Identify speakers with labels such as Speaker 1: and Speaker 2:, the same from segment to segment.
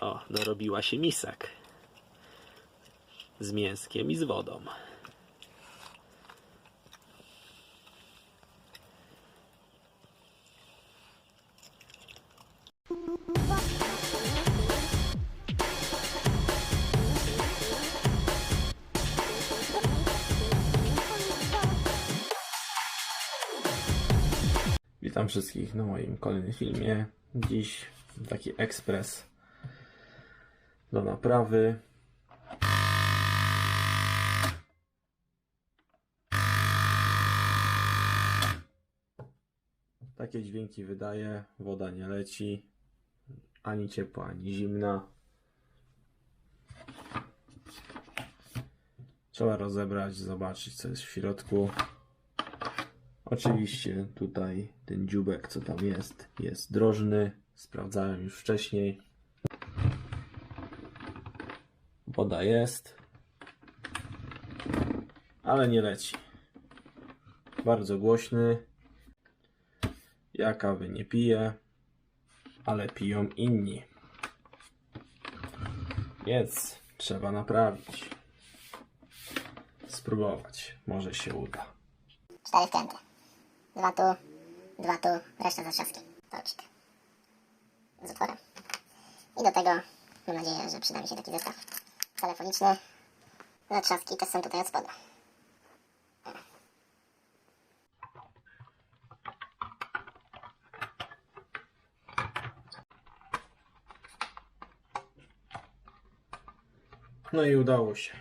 Speaker 1: O, dorobiła się misek. Z mięskiem i z wodą. Witam wszystkich na moim kolejnym filmie. Dziś taki ekspres do naprawy. Takie dźwięki wydaje, woda nie leci, ani ciepła, ani zimna. Trzeba rozebrać, zobaczyć co jest w środku. Oczywiście tutaj ten dziubek, co tam jest, jest drożny. Sprawdzałem już wcześniej. Woda jest, ale nie leci. Bardzo głośny. Ja kawy nie piję, ale piją inni. Więc trzeba naprawić. Spróbować. Może się uda.
Speaker 2: Cztery wkręty. Dwa tu, dwa tu, reszta zatrzaski. Torcik. Z. I do tego mam nadzieję, że przyda mi się taki zestaw telefoniczny. Zatrzaski też są tutaj od spodu.
Speaker 1: No i udało się.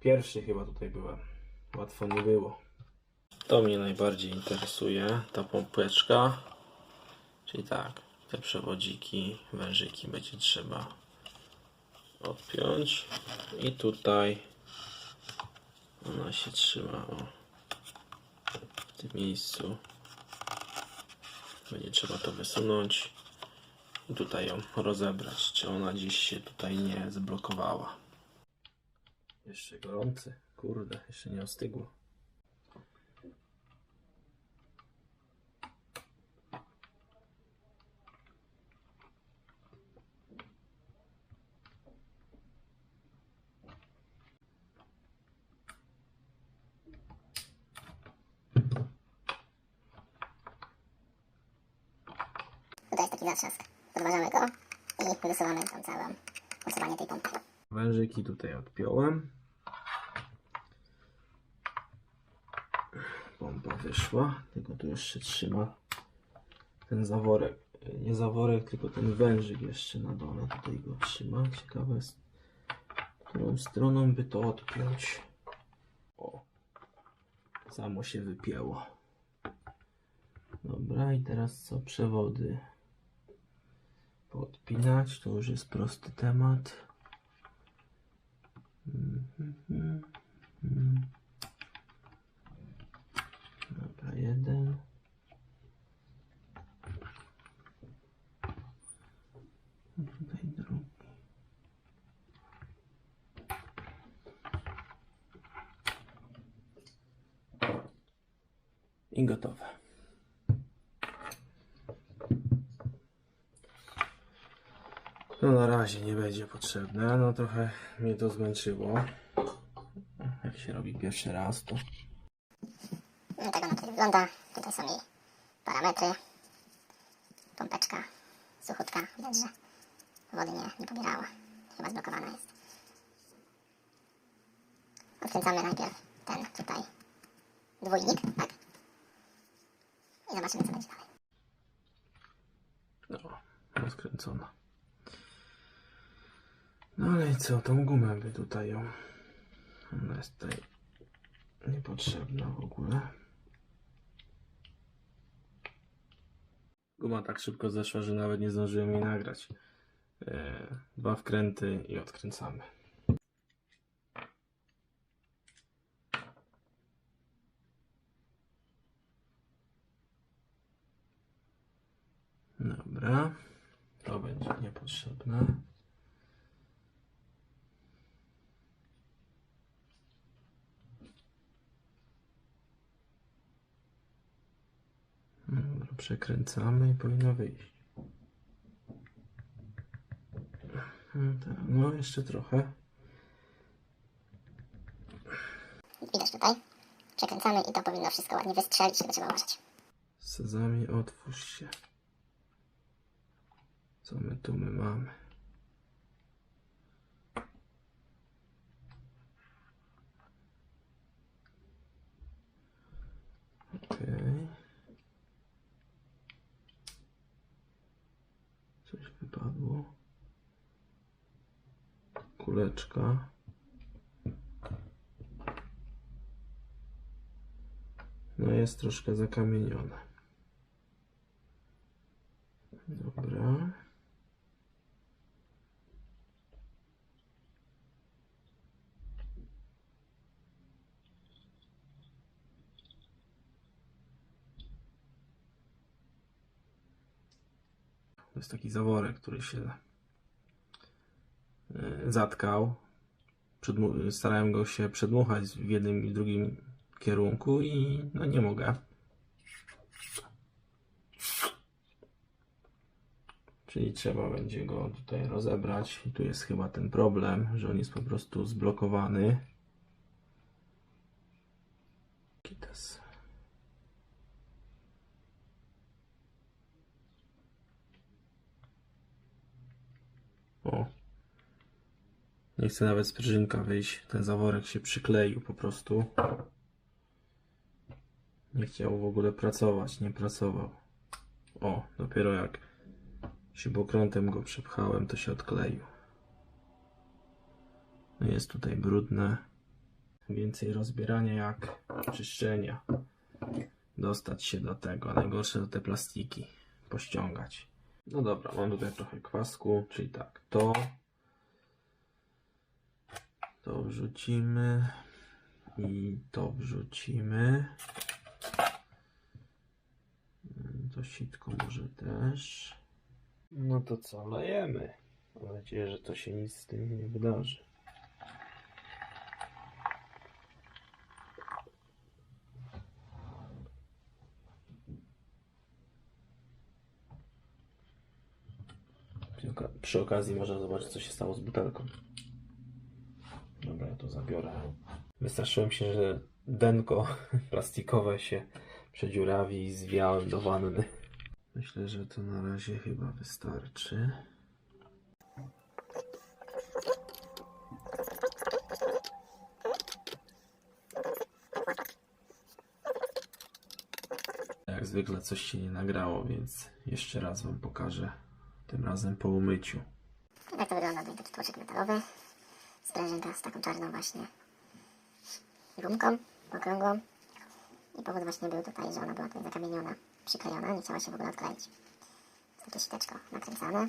Speaker 1: Pierwszy chyba tutaj byłem. Łatwo nie było. To mnie najbardziej interesuje, ta pompeczka. Czyli tak, te przewodziki, wężyki będzie trzeba odpiąć. I tutaj ona się trzyma o, w tym miejscu. Będzie trzeba to wysunąć. I tutaj ją rozebrać, czy ona gdzieś się tutaj nie zblokowała. Jeszcze gorący. Kurde, jeszcze nie ostygło.
Speaker 2: Tutaj jest taki zatrzask. Podważamy go i mocowanie tej pompy.
Speaker 1: Wężyki tutaj odpiąłem. Pompa wyszła, tylko tu jeszcze trzyma ten zaworek. Nie zaworek, tylko ten wężyk jeszcze na dole tutaj go trzyma. Ciekawe jest, którą stroną by to odpiąć. O, samo się wypięło. Dobra, i teraz co? Przewody podpinać, to już jest prosty temat. Dobra, jeden. Tutaj drugi. I gotowe. No na razie nie będzie potrzebne, no trochę mnie to zmęczyło. Jak się robi pierwszy raz, to
Speaker 2: No tak ona tutaj wygląda. Tutaj są jej parametry. Pompeczka suchutka. Widać, że wody nie, nie pobierała. Chyba zblokowana jest. Odkręcamy najpierw ten tutaj dwójnik, tak? I zobaczymy, co będzie dalej.
Speaker 1: no, rozkręcona. No ale i co, tą gumę by tutaj ją. Ona jest tutaj niepotrzebna w ogóle. Guma tak szybko zeszła, że nawet nie zdążyłem jej nagrać. E, dwa wkręty i odkręcamy. Dobra, to będzie niepotrzebne. Dobra, przekręcamy i powinno wyjść. Mm, tak, No, jeszcze trochę.
Speaker 2: Widać tutaj. Przekręcamy i to powinno wszystko ładnie wystrzelić, tylko trzeba uważać.
Speaker 1: Sezamie, otwórz się. Co my tu my mamy? Okej. Coś wypadło. Kuleczka. No jest troszkę zakamienione. Dobra. To jest taki zaworek, który się e, zatkał. Starałem go się przedmuchać w jednym i drugim kierunku i no nie mogę. Czyli trzeba będzie go tutaj rozebrać. I tu jest chyba ten problem, że on jest po prostu zblokowany. Kites. O. Nie chce nawet sprężynka wyjść. Ten zaworek się przykleił po prostu. Nie chciał w ogóle pracować, nie pracował. O, dopiero jak śrubokrętem go przepchałem, to się odkleił. No Jest tutaj brudne. Więcej rozbierania jak czyszczenia. Dostać się do tego. Najgorsze to te plastiki. Pościągać. No dobra, mam tutaj trochę kwasku, czyli tak, to to wrzucimy i to wrzucimy. To sitko może też. No to co, lejemy. Mam nadzieję, że to się nic z tym nie wydarzy. Przy oka- Przy okazji można zobaczyć, co się stało z butelką. Dobra, ja to zabiorę. Wystraszyłem się, że denko plastikowe się przedziurawi i zwiałem do wanny. Myślę, że to na razie chyba wystarczy. Jak zwykle coś się nie nagrało, więc jeszcze raz Wam pokażę. Tym razem po umyciu.
Speaker 2: I tak to wygląda tutaj taki tłoczek metalowy. Sprężynka z taką czarną właśnie gumką okrągłą. I powód właśnie był tutaj, że ona była tutaj zakamieniona, przyklejona, nie chciała się w ogóle odkleić. Takie siteczko nakręcane.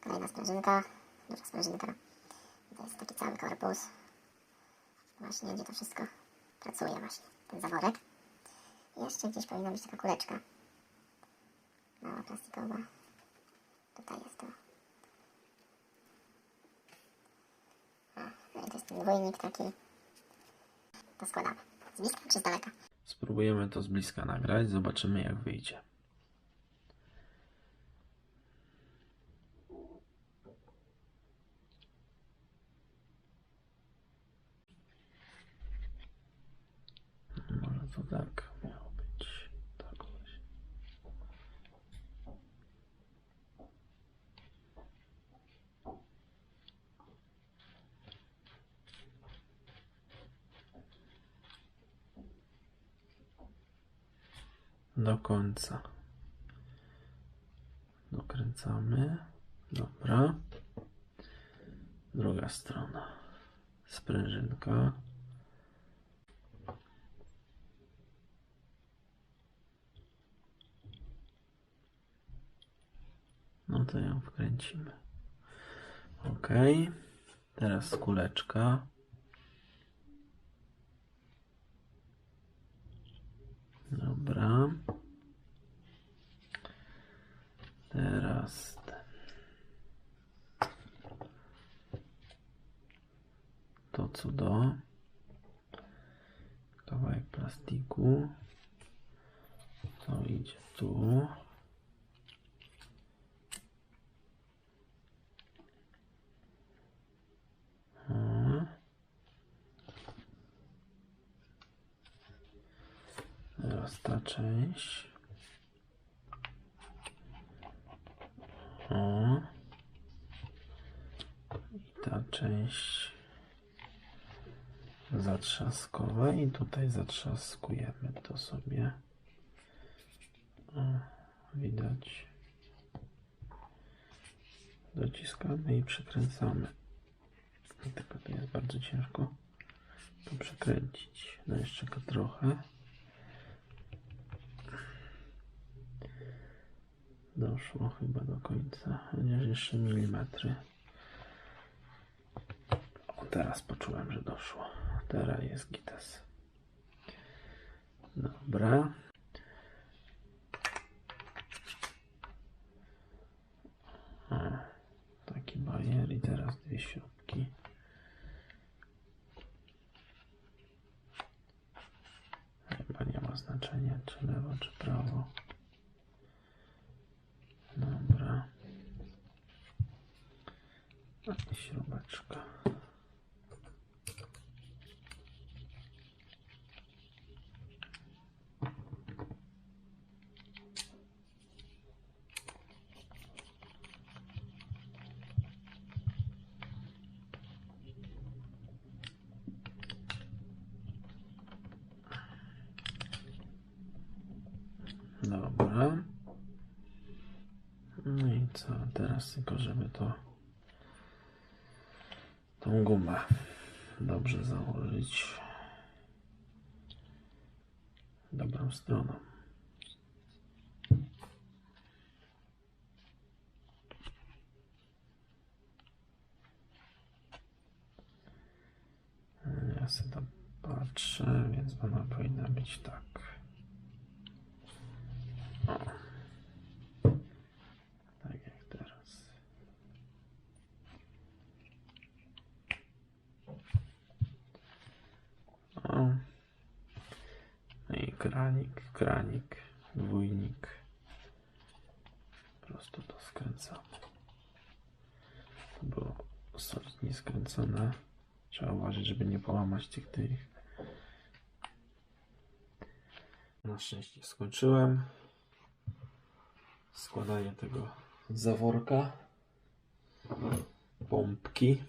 Speaker 2: Kolejna sprężynka, duża sprężynka. I to jest taki cały korpus. Właśnie, gdzie to wszystko pracuje właśnie. Ten zaworek. I jeszcze gdzieś powinna być taka kuleczka. Mała plastikowa. Tutaj jest to. I to jest ten dwójnik taki. To składamy. Z bliska czy z daleka?
Speaker 1: Spróbujemy to z bliska nagrać, zobaczymy jak wyjdzie. Może to tak miało być. Tak właśnie. Do końca. Dokręcamy. Dobra. Druga strona. Sprężynka. No to ją wkręcimy. Ok. Teraz kuleczka. Dobra. Teraz. To co do. Kawałek plastiku. To idzie tu. ta część. O. I ta część zatrzaskowa i tutaj zatrzaskujemy to sobie. O, widać. Dociskamy i przykręcamy. Tylko to jest bardzo ciężko to przekręcić. No jeszcze trochę. Doszło chyba do końca, chociaż jeszcze milimetry. O, teraz poczułem, że doszło. Teraz jest gites. Dobra. O, taki bajer i teraz dwie śrubki. Chyba nie ma znaczenia, czy lewo, czy prawo. Dobra. I śrubeczka. Dobra. No i co teraz tylko, żeby to gumę dobrze założyć dobrą stroną. Ja sobie tam patrzę, więc ona powinna być tak. O. Tak jak teraz. O. No i kranik, kranik, dwójnik. Po prostu to skręcamy. To było solidnie skręcone. Trzeba uważać, żeby nie połamać tych tych. Na szczęście skończyłem składanie tego zaworka, pompki.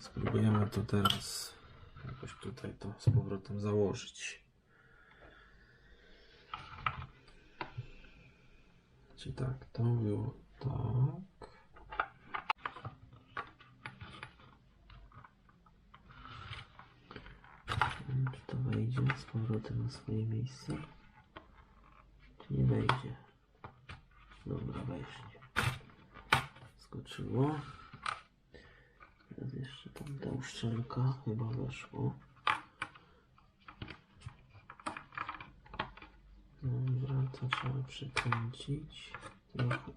Speaker 1: Spróbujemy to teraz jakoś tutaj to z powrotem założyć. Czy tak, to było tak. Czy to wejdzie z powrotem na swoje miejsce? Czy nie wejdzie? Dobra, wejście. Skoczyło. Ta uszczelka chyba weszło. Dobra, to trzeba przykręcić. Trochę.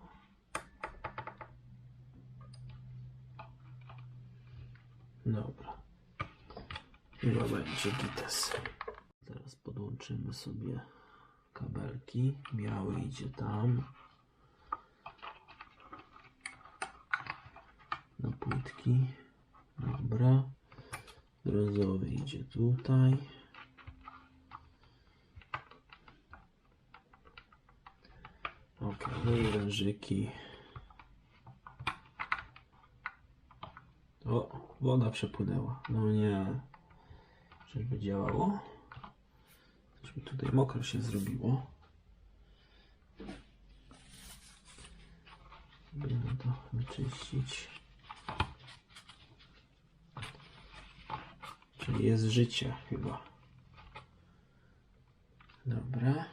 Speaker 1: Dobra. Chyba będzie gites. Teraz podłączymy sobie kabelki. Biały idzie tam. Do płytki. Dobra. Brązowy idzie tutaj. Ok, no i wężyki. O, woda przepłynęła. No nie. Żeby działało. Mi tutaj mokro się zrobiło. Spróbujemy to wyczyścić. Czyli jest życie chyba. Dobra.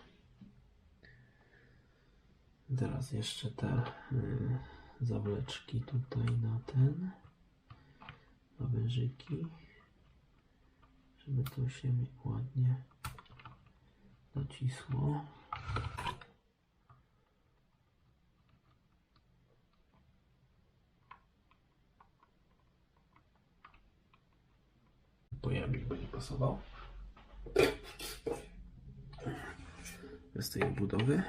Speaker 1: Teraz jeszcze te y, zawleczki tutaj na ten. Na wężyki. Żeby to się ładnie docisło. Nie pasował. Bez tej budowy.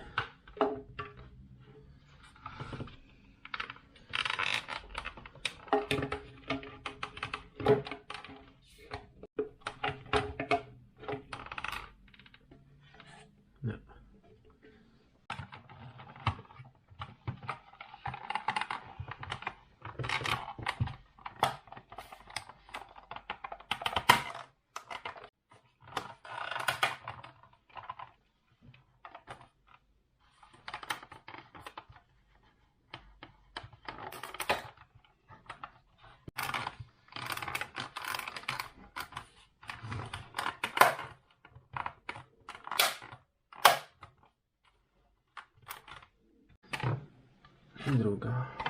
Speaker 1: I druga.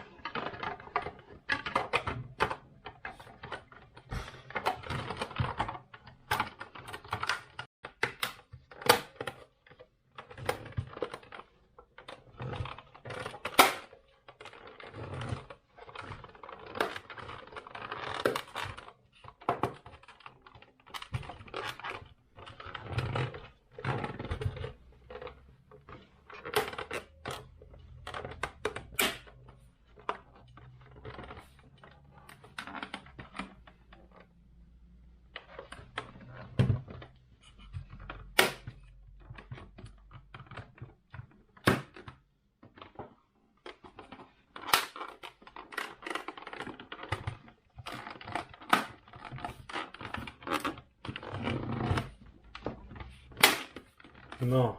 Speaker 1: No.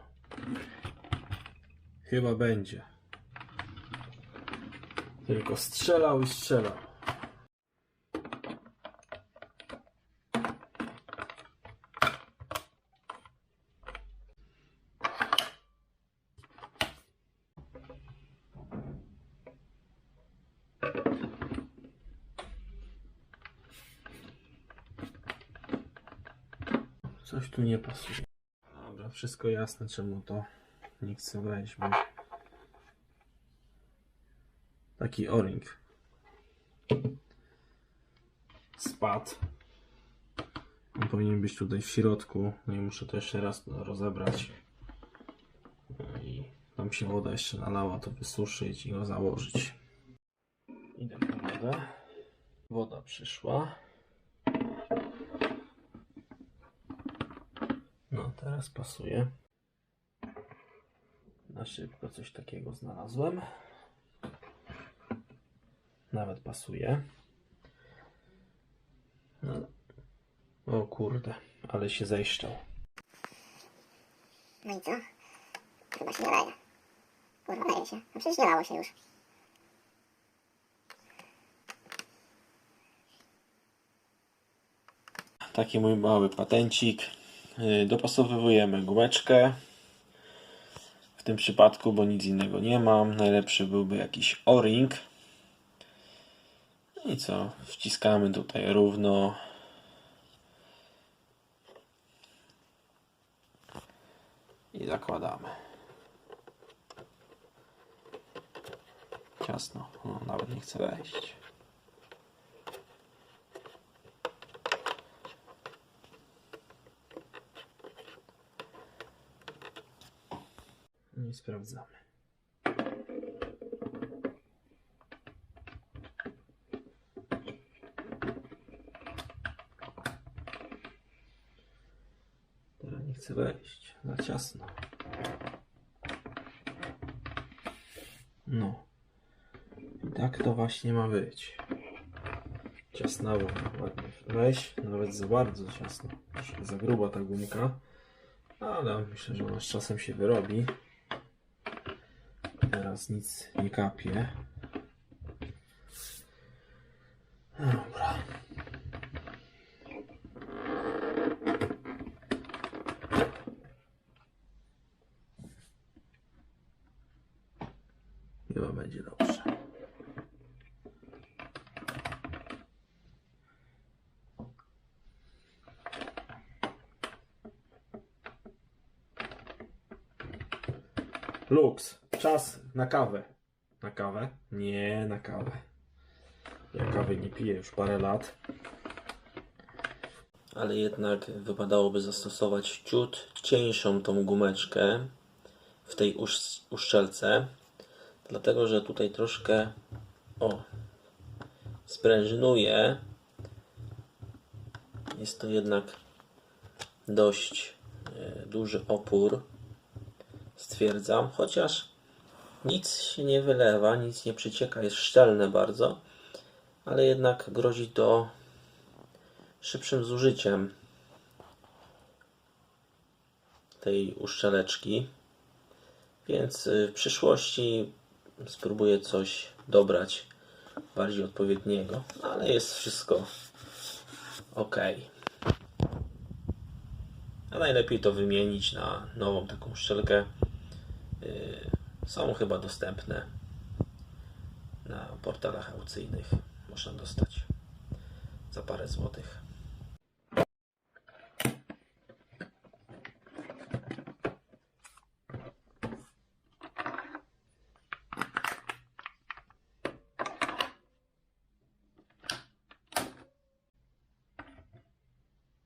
Speaker 1: Chyba będzie. Tylko strzelał i strzelał. Coś tu nie pasuje. Wszystko jasne czemu to nie chce wejść, bo taki o-ring spadł. On powinien być tutaj w środku, no i muszę to jeszcze raz rozebrać. No i tam się woda jeszcze nalała, to wysuszyć i go założyć. Idę po wodę. Woda przyszła. No, teraz pasuje. Na szybko coś takiego znalazłem. Nawet pasuje. No. O kurde, ale się zejszczał.
Speaker 2: No i co? Chyba się nie daje. Kurwa, daje się. No przecież nie dało się już.
Speaker 1: Taki mój mały patencik. Yy, Dopasowujemy gumeczkę. W tym przypadku, bo nic innego nie mam. Najlepszy byłby jakiś o-ring. No I co? Wciskamy tutaj równo. I zakładamy. Ciasno. No, nawet nie chce wejść. Sprawdzamy. Teraz nie chce wejść. Za ciasno. No. I tak to właśnie ma być. Ciasnawo ładnie wejść. Nawet za bardzo ciasno. Za gruba ta gumka. Ale myślę, że ona z czasem się wyrobi. Teraz nic nie kapie. Dobra. Chyba będzie dobrze. Lux, czas na kawę. Na kawę? Nie, na kawę. Ja kawy nie piję już parę lat. Ale jednak wypadałoby zastosować ciut cieńszą tą gumeczkę w tej usz- uszczelce. Dlatego, że tutaj troszkę o sprężynuje. Jest to jednak dość e, duży opór stwierdzam, chociaż nic się nie wylewa, nic nie przycieka, jest szczelne bardzo, ale jednak grozi to szybszym zużyciem tej uszczeleczki, więc y, w przyszłości spróbuję coś dobrać bardziej odpowiedniego, ale jest wszystko ok. A najlepiej to wymienić na nową taką szczelkę. Są chyba dostępne portalach aukcyjnych można dostać za parę złotych.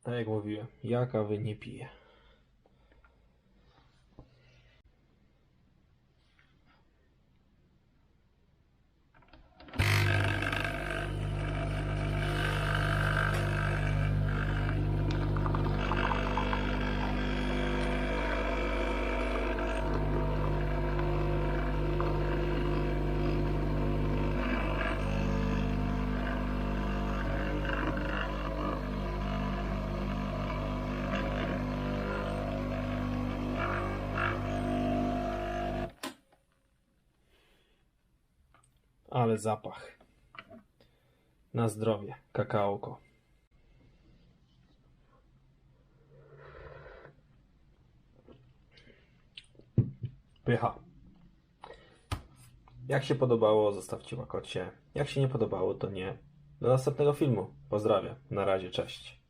Speaker 1: Tak jak mówiłem, ja kawy nie piję. Ale zapach. Na zdrowie, kakaoko. Pycha. Jak się podobało, zostawcie łakocie. Jak się nie podobało, to nie. Do następnego filmu. Pozdrawiam. Na razie, cześć.